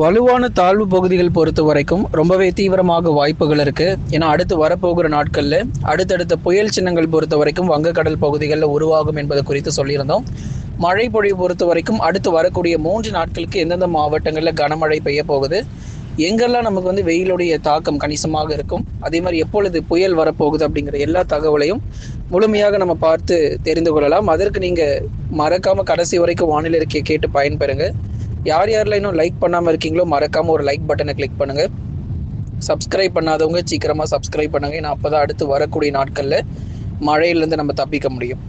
வலுவான தாழ்வு பகுதிகள் பொறுத்த வரைக்கும் ரொம்பவே தீவிரமாக வாய்ப்புகள் இருக்கு. ஏன்னா அடுத்து வரப்போகிற நாட்கள்ல அடுத்தடுத்த புயல் சின்னங்கள் பொறுத்த வரைக்கும் வங்கக்கடல் பகுதிகளில் உருவாகும் என்பது குறித்து சொல்லியிருந்தோம். மழை பொழிவு பொறுத்த வரைக்கும் அடுத்து வரக்கூடிய மூன்று நாட்களுக்கு எந்தெந்த மாவட்டங்களில் கனமழை பெய்ய போகுது? எங்கெல்லாம் நமக்கு வந்து வெயிலுடைய தாக்கம் கணிசமாக இருக்கும்? அதே மாதிரி எப்பொழுது புயல் வரப்போகுது அப்படிங்கிற எல்லா தகவலையும் முழுமையாக நம்ம பார்த்து தெரிந்து கொள்ளலாம். அதற்கு நீங்க மறக்காம கடைசி வரைக்கும் வானிலை இருக்கையை கேட்டு பயன்பெறுங்க. யார் யாரெல்லாம் இன்னும் லைக் பண்ணாமல் இருக்கீங்களோ மறக்காம ஒரு லைக் பட்டனை கிளிக் பண்ணுங்க. சப்ஸ்கிரைப் பண்ணாதவங்க சீக்கிரமாக சப்ஸ்கிரைப் பண்ணுங்க. ஏன்னா அப்பதான் அடுத்து வரக்கூடிய நாட்களில் மழையிலேருந்து நம்ம தப்பிக்க முடியும்.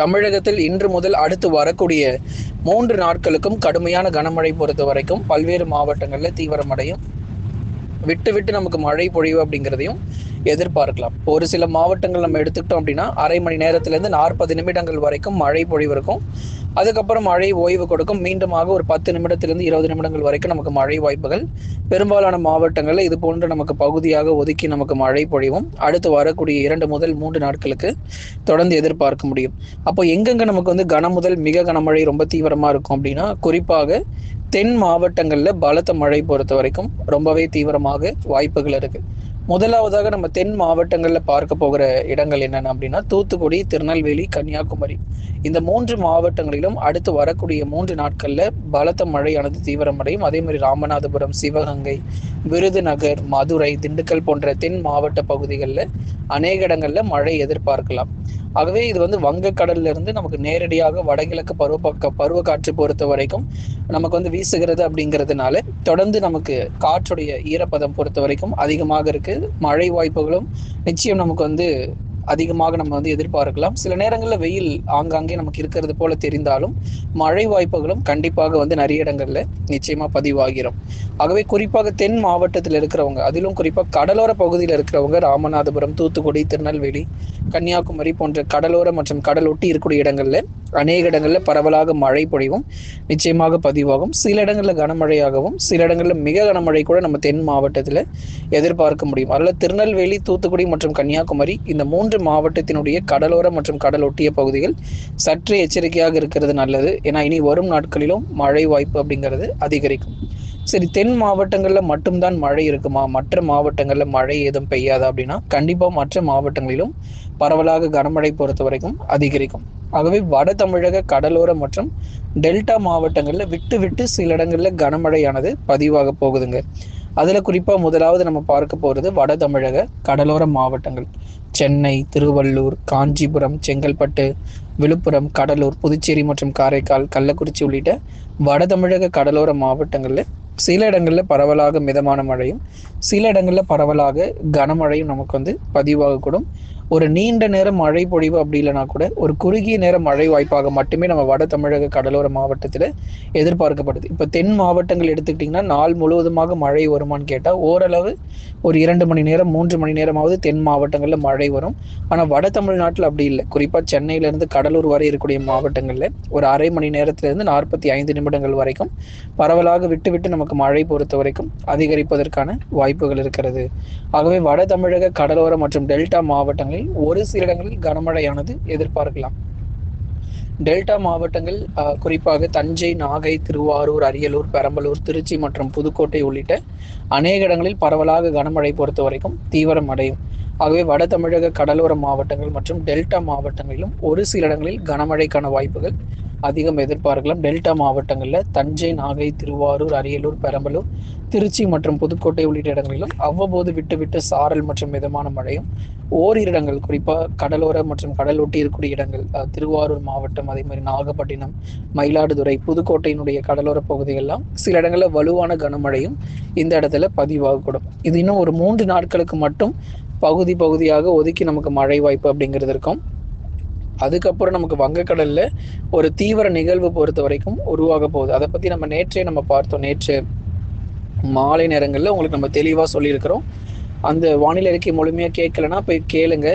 தமிழகத்தில் இன்று முதல் அடுத்து வரக்கூடிய மூன்று நாட்களுக்கும் கடுமையான கனமழை பொறுத்த வரைக்கும் பல்வேறு மாவட்டங்களில் தீவிரமடையும். விட்டு விட்டு நமக்கு மழை பொழிவு அப்படிங்கிறதையும் எதிர்பார்க்கலாம். ஒரு சில மாவட்டங்கள் நம்ம எடுத்துக்கிட்டோம் அப்படின்னா அரை மணி நேரத்திலேருந்து நாற்பது நிமிடங்கள் வரைக்கும் மழை பொழிவு இருக்கும். அதுக்கப்புறம் மழை ஓய்வு கொடுக்கும். மீண்டுமாக ஒரு பத்து நிமிடத்திலிருந்து இருபது நிமிடங்கள் வரைக்கும் நமக்கு மழை வாய்ப்புகள். பெரும்பாலான மாவட்டங்களில் இது போன்று நமக்கு பகுதியாக ஒதுக்கி நமக்கு மழை பொழிவும். அடுத்து வரக்கூடிய இரண்டு முதல் மூன்று நாட்களுக்கு தொடர்ந்து எதிர்பார்க்க முடியும். அப்போ எங்கெங்க நமக்கு வந்து கன முதல் மிக கனமழை ரொம்ப தீவிரமா இருக்கும் அப்படின்னா குறிப்பாக தென் மாவட்டங்களில் பலத்த மழை பொறுத்த வரைக்கும் ரொம்பவே தீவிரமாக வாய்ப்புகள் இருக்கு. முதலாவதாக நம்ம தென் மாவட்டங்களில் பார்க்க போகிற இடங்கள் என்னென்ன அப்படின்னா தூத்துக்குடி திருநெல்வேலி கன்னியாகுமரி. இந்த மூன்று மாவட்டங்களிலும் அடுத்து வரக்கூடிய மூன்று நாட்களில் பலத்த மழையானது தீவிரமடையும். அதே மாதிரி ராமநாதபுரம் சிவகங்கை விருதுநகர் மதுரை திண்டுக்கல் போன்ற தென் மாவட்ட பகுதிகளில் அநேக இடங்களில் மழை எதிர்பார்க்கலாம். ஆகவே இது வந்து வங்கக்கடல்ல இருந்து நமக்கு நேரடியாக வடகிழக்கு பருவ பருவ காற்று பொறுத்த வரைக்கும் நமக்கு வந்து வீசுகிறது அப்படிங்கிறதுனால தொடர்ந்து நமக்கு காற்றுடைய ஈரப்பதம் பொறுத்த வரைக்கும் அதிகமாக இருக்கு. மழை வாய்ப்புகளும் நிச்சயம் நமக்கு வந்து அதிகமாக நம்ம வந்து எதிர்பார்க்கலாம். சில நேரங்களில் வெயில் ஆங்காங்கே நமக்கு இருக்கிறது போல தெரிந்தாலும் மழை வாய்ப்புகளும் கண்டிப்பாக வந்து நிறைய இடங்கள்ல நிச்சயமா பதிவாகிறோம் ஆகவே குறிப்பாக தென் மாவட்டத்தில் இருக்கிறவங்க அதிலும் குறிப்பாக கடலோர பகுதியில் இருக்கிறவங்க ராமநாதபுரம் தூத்துக்குடி திருநெல்வேலி கன்னியாகுமரி போன்ற கடலோர மற்றும் கடல் ஒட்டி இருக்கக்கூடிய இடங்கள்ல அநேக இடங்களில் பரவலாக மழை பொழிவும் நிச்சயமாக பதிவாகும். சில இடங்களில் கனமழையாகவும் சில இடங்களில் மிக கனமழை கூட நம்ம தென் மாவட்டத்தில் எதிர்பார்க்க முடியும். அதில் திருநெல்வேலி தூத்துக்குடி மற்றும் கன்னியாகுமரி இந்த மூன்று மாவட்டத்தினுடைய கடலோர மற்றும் கடல் ஒட்டிய பகுதிகள் சற்று எச்சரிக்கையாக இருக்கிறது நல்லது. ஏன்னா இனி வரும் நாட்களிலும் மழை வாய்ப்பு அப்படிங்கிறது அதிகரிக்கும். சரி தென் மாவட்டங்களில் மட்டும்தான் மழை இருக்குமா? மற்ற மாவட்டங்களில் மழை ஏதும் பெய்யாதா அப்படின்னா கண்டிப்பாக மற்ற மாவட்டங்களிலும் பரவலாக கனமழை பொறுத்த வரைக்கும் அதிகரிக்கும். ஆகவே வட தமிழக கடலோர மற்றும் டெல்டா மாவட்டங்களில் விட்டு விட்டு சில இடங்களில் கனமழையானது பதிவாக போகுதுங்க. அதில் குறிப்பாக முதலாவது நம்ம பார்க்க போகிறது வட தமிழக கடலோர மாவட்டங்கள். சென்னை திருவள்ளூர் காஞ்சிபுரம் செங்கல்பட்டு விழுப்புரம் கடலூர் புதுச்சேரி மற்றும் காரைக்கால் கள்ளக்குறிச்சி உள்ளிட்ட வட தமிழக கடலோர மாவட்டங்களில் சில இடங்களில் பரவலாக மிதமான மழையும் சில இடங்களில் பரவலாக கனமழையும் நமக்கு வந்து பதிவாகக்கூடும். ஒரு நீண்ட நேர மழை பொழிவு அப்படி இல்லைனா கூட ஒரு குறுகிய நேர மழை வாய்ப்பாக மட்டுமே நம்ம வட தமிழக கடலோர மாவட்டத்தில் எதிர்பார்க்கப்படுது. இப்போ தென் மாவட்டங்கள் எடுத்துக்கிட்டிங்கன்னா நாள் முழுவதுமாக மழை வருமானு கேட்டால் ஓரளவு ஒரு இரண்டு மணி நேரம் மூன்று மணி நேரமாவது தென் மாவட்டங்களில் மழை வரும். ஆனால் வட தமிழ்நாட்டில் அப்படி இல்லை. குறிப்பாக சென்னையிலேருந்து கடலூர் வரை இருக்கக்கூடிய மாவட்டங்களில் ஒரு அரை மணி நேரத்திலிருந்து நாற்பத்தி ஐந்து நிமிடங்கள் வரைக்கும் பரவலாக விட்டு விட்டு நமக்கு மழை பொறுத்த வரைக்கும் அதிகரிப்பதற்கான வாய்ப்புகள் இருக்கிறது. ஆகவே வட தமிழக கடலோர மற்றும் டெல்டா மாவட்டங்களில் ஒரு சில இடங்களில் கனமழையானது எதிர்பார்க்கலாம். டெல்டா மாவட்டங்கள் குறிப்பாக தஞ்சை நாகை திருவாரூர் அரியலூர் பெரம்பலூர் திருச்சி மற்றும் புதுக்கோட்டை உள்ளிட்ட அநேக இடங்களில் பரவலாக கனமழை பொறுத்த வரைக்கும் தீவிரம் அடையும். ஆகவே வட தமிழக கடலோர மாவட்டங்கள் மற்றும் டெல்டா மாவட்டங்களிலும் ஒரு சில இடங்களில் கனமழைக்கான வாய்ப்புகள் அதிகம் எதிர்பார்க்கலாம். டெல்டா மாவட்டங்களில் தஞ்சை நாகை திருவாரூர் அரியலூர் பெரம்பலூர் திருச்சி மற்றும் புதுக்கோட்டை உள்ளிட்ட இடங்களிலும் அவ்வப்போது விட்டு விட்டு சாரல் மற்றும் மிதமான மழையும் ஓரிரு இடங்கள் குறிப்பாக கடலோர மற்றும் கடல் ஒட்டி இருக்கக்கூடிய இடங்கள் திருவாரூர் மாவட்டம் அதே மாதிரி நாகப்பட்டினம் மயிலாடுதுறை புதுக்கோட்டையினுடைய கடலோர பகுதிகள்லாம் சில இடங்களில் வலுவான கனமழையும் இந்த இடத்துல பதிவாகக்கூடும். இது இன்னும் ஒரு மூன்று நாட்களுக்கு மட்டும் பகுதி பகுதியாக ஒதுக்கி நமக்கு மழை வாய்ப்பு அப்படிங்கிறது இருக்கும். அதுக்கப்புறம் நமக்கு வங்கக்கடல்ல ஒரு தீவிர நிகழ்வு பொறுத்த வரைக்கும் உருவாக போகுது. அதை பத்தி நம்ம நேற்றே நம்ம பார்த்தோம். நேற்று மாலை நேரங்களில் உங்களுக்கு நம்ம தெளிவாக சொல்லியிருக்கிறோம். அந்த வானிலை அறிக்கை முழுமையாக கேட்கலன்னா போய் கேளுங்க.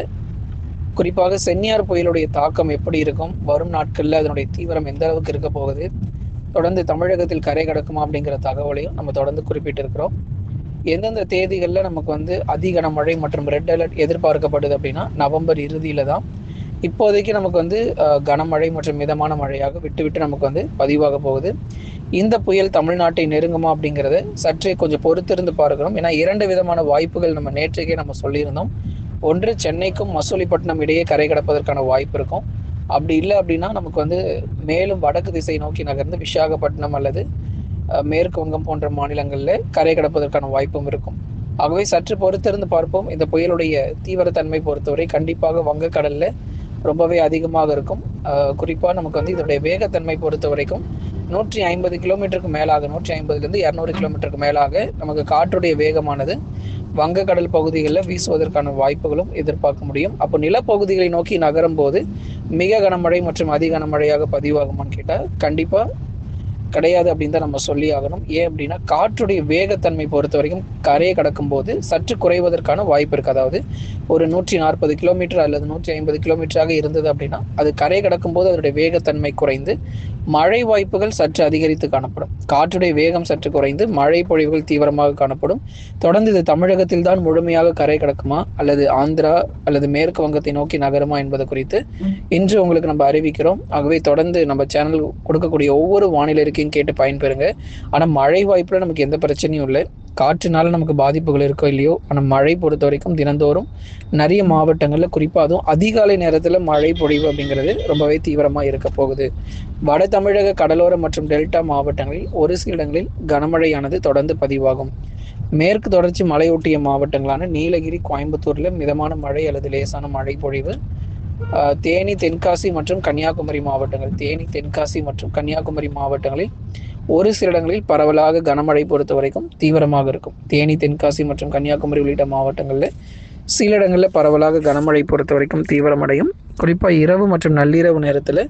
குறிப்பாக சென்னியார் புயலுடைய தாக்கம் எப்படி இருக்கும்? வரும் நாட்களில் அதனுடைய தீவிரம் எந்த அளவுக்கு இருக்க போகுது? தொடர்ந்து தமிழகத்தில் கரை கடக்குமா அப்படிங்கிற தகவலையும் நம்ம தொடர்ந்து குறிப்பிட்டிருக்கிறோம். எந்தெந்த தேதிகளில் நமக்கு வந்து அதிக மழை மற்றும் ரெட் அலர்ட் எதிர்பார்க்கப்படுது அப்படின்னா நவம்பர் இறுதியில தான் இப்போதைக்கு நமக்கு வந்து கனமழை மற்றும் மிதமான மழையாக விட்டு விட்டு நமக்கு வந்து பதிவாக போகுது. இந்த புயல் தமிழ்நாட்டை நெருங்குமா அப்படிங்கிறத சற்றே கொஞ்சம் பொறுத்திருந்து பார்க்கணும். ஏன்னா இரண்டு விதமான வாய்ப்புகள் நம்ம நேற்றுக்கே நம்ம சொல்லியிருந்தோம். ஒன்று சென்னைக்கும் மசூலிப்பட்டினம் இடையே கரை கடப்பதற்கான வாய்ப்பு இருக்கும். அப்படி இல்லை அப்படின்னா நமக்கு வந்து மேலும் வடக்கு திசை நோக்கி நகர்ந்து விசாகப்பட்டினம் அல்லது மேற்கு வங்கம் போன்ற மாநிலங்களில் கரை கடப்பதற்கான வாய்ப்பும் இருக்கும். ஆகவே சற்று பொறுத்திருந்து பார்ப்போம். இந்த புயலுடைய தீவிரத்தன்மை பொறுத்தவரை கண்டிப்பாக வங்கக்கடலில் ரொம்பவே அதிகமாக இருக்கும். குறிப்பாக நமக்கு வந்து இதனுடைய வேகத்தன்மை பொறுத்த வரைக்கும் நூற்றி ஐம்பது கிலோமீட்டருக்கு மேலாக நூற்றி ஐம்பதுலேருந்து இரநூறு கிலோமீட்டருக்கு மேலாக நமக்கு காற்றுடைய வேகமானது வங்கக்கடல் பகுதிகளில் வீசுவதற்கான வாய்ப்புகளும் எதிர்பார்க்க முடியும். அப்போ நிலப்பகுதிகளை நோக்கி நகரும் போது மிக கனமழை மற்றும் அதி கனமழையாக பதிவாகுமான்னு கேட்டால் கண்டிப்பாக கிடையாது அப்படின்னு தான் நம்ம சொல்லி ஆகணும். ஏன் அப்படின்னா காற்றுடைய வேகத்தன்மை பொறுத்த வரைக்கும் கரையை கடக்கும் போது சற்று குறைவதற்கான வாய்ப்பு இருக்கு. அதாவது ஒரு நூற்றி நாற்பது கிலோமீட்டர் அல்லது நூற்றி ஐம்பது கிலோமீட்டராக இருந்தது அப்படின்னா அது கரை கடக்கும் போது அதனுடைய வேகத்தன்மை குறைந்து மழை வாய்ப்புகள் சற்று அதிகரித்து காணப்படும். காற்றுடைய வேகம் சற்று குறைந்து மழை பொழிவுகள் தீவிரமாக காணப்படும். தொடர்ந்து இது தமிழகத்தில் தான் முழுமையாக கரை கடக்குமா அல்லது ஆந்திரா அல்லது மேற்கு வங்கத்தை நோக்கி நகருமா என்பது குறித்து இன்று உங்களுக்கு நம்ம அறிவிக்கிறோம். ஆகவே தொடர்ந்து நம்ம சேனல் கொடுக்கக்கூடிய ஒவ்வொரு வானிலை இருக்கையும் கேட்டு பயன்பெறுங்க. ஆனால் மழை வாய்ப்பில் நமக்கு எந்த பிரச்சனையும் இல்லை. காற்றுனால நமக்கு பாதிப்புகள் இருக்கோ இல்லையோ ஆனால் மழை பொறுத்த வரைக்கும் தினந்தோறும் நிறைய மாவட்டங்களில் குறிப்பாக அதுவும் அதிகாலை நேரத்தில் மழை பொழிவு அப்படிங்கிறது ரொம்பவே தீவிரமாக இருக்க போகுது. வட தமிழக கடலோர மற்றும் டெல்டா மாவட்டங்களில் ஒரு சில இடங்களில் கனமழையானது தொடர்ந்து பதிவாகும். மேற்கு தொடர்ச்சி மலையொட்டிய மாவட்டங்களான நீலகிரி கோயம்புத்தூரில் மிதமான மழை அல்லது லேசான மழை பொழிவு. தேனி தென்காசி மற்றும் கன்னியாகுமரி மாவட்டங்கள். தேனி தென்காசி மற்றும் கன்னியாகுமரி மாவட்டங்களில் ஒரு சில இடங்களில் பரவலாக கனமழை பொறுத்த வரைக்கும் தீவிரமாக இருக்கும். தேனி தென்காசி மற்றும் கன்னியாகுமரி உள்ளிட்ட மாவட்டங்களில் சில இடங்களில் பரவலாக கனமழை பொறுத்த வரைக்கும் தீவிரமடையும். குறிப்பாக இரவு மற்றும் நள்ளிரவு நேரத்தில்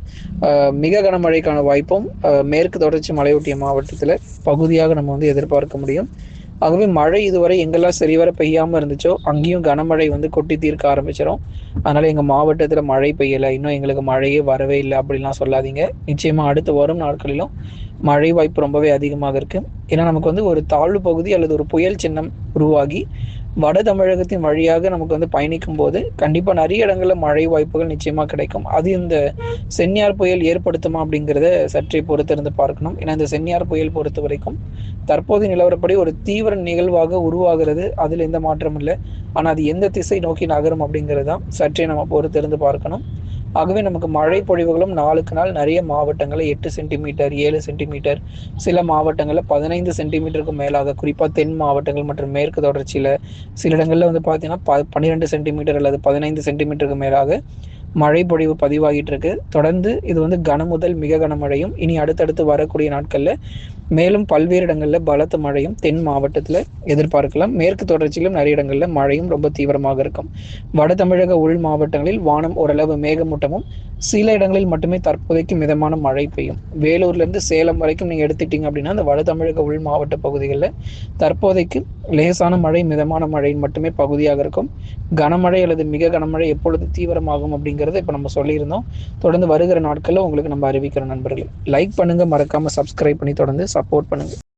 மிக கனமழைக்கான வாய்ப்பும் மேற்கு தொடர்ச்சி மலையொட்டிய மாவட்டத்தில் பகுதியாக நம்ம வந்து எதிர்பார்க்க முடியும். ஆகவே மழை இதுவரை எங்கெல்லாம் சரிவர பெய்யாமல் இருந்துச்சோ அங்கேயும் கனமழை வந்து கொட்டி தீர்க்க ஆரம்பிச்சிடும் அதனால எங்கள் மாவட்டத்தில் மழை பெய்யலை. இன்னும் எங்களுக்கு மழையே வரவே இல்லை அப்படிலாம் சொல்லாதீங்க. நிச்சயமாக அடுத்து வரும் நாட்களிலும் மழை வாய்ப்பு ரொம்பவே அதிகமாக இருக்குது ஏன்னா நமக்கு வந்து ஒரு தாழ்வு பகுதி அல்லது ஒரு புயல் சின்னம் உருவாகி வட தமிழகத்தின் வழியாக நமக்கு வந்து பயணிக்கும் போது கண்டிப்பாக நிறைய இடங்களில் மழை வாய்ப்புகள் நிச்சயமாக கிடைக்கும். அது இந்த சென்னியார் புயல் ஏற்படுத்துமா அப்படிங்கிறத சற்றே பொறுத்திருந்து பார்க்கணும். ஏன்னா இந்த சென்னியார் புயல் பொறுத்த வரைக்கும் தற்போது நிலவரப்படி ஒரு தீவிர நிகழ்வாக உருவாகிறது. அதில் எந்த மாற்றமும் இல்லை. ஆனால் அது எந்த திசை நோக்கி நகரும் அப்படிங்கிறது தான் சற்றே நம்ம பொறுத்திருந்து பார்க்கணும். ஆகவே நமக்கு மழை பொழிவுகளும் நாளுக்கு நாள் நிறைய மாவட்டங்களில் எட்டு சென்டிமீட்டர் ஏழு சென்டிமீட்டர் சில மாவட்டங்களில் பதினைந்து சென்டிமீட்டருக்கு மேலாக குறிப்பாக தென் மாவட்டங்கள் மற்றும் மேற்கு தொடர்ச்சியில் சில இடங்களில் வந்து பார்த்தீங்கன்னா ப பன்னிரெண்டு சென்டிமீட்டர் அல்லது பதினைந்து சென்டிமீட்டருக்கு மேலாக மழை பொழிவு பதிவாகிட்டு இருக்கு தொடர்ந்து இது வந்து கனமுதல் மிக கனமழையும் இனி அடுத்தடுத்து வரக்கூடிய நாட்களில் மேலும் பல்வேறு இடங்களில் பலத்த மழையும் தென் மாவட்டத்தில் எதிர்பார்க்கலாம். மேற்கு தொடர்ச்சியிலும் நிறைய இடங்களில் மழையும் ரொம்ப தீவிரமாக இருக்கும். வட தமிழக உள் மாவட்டங்களில் வானம் ஓரளவு மேகமூட்டமும் சில இடங்களில் மட்டுமே தற்போதைக்கு மிதமான மழை பெய்யும். வேலூர்ல இருந்து சேலம் வரைக்கும் நீங்க எடுத்துட்டீங்க அப்படின்னா அந்த வட தமிழக உள் மாவட்ட பகுதிகளில் தற்போதைக்கு லேசான மழை மிதமான மழையின் மட்டுமே பகுதியாக இருக்கும். கனமழை அல்லது மிக கனமழை எப்பொழுது தீவிரமாகும் அப்படிங்கிறத இப்போ நம்ம சொல்லியிருந்தோம். தொடர்ந்து வருகிற நாட்களில் உங்களுக்கு நம்ம அறிவிக்கிற நண்பர்கள் லைக் பண்ணுங்க. மறக்காம சப்ஸ்கிரைப் பண்ணி தொடர்ந்து சப்போர்ட் பண்ணுங்க.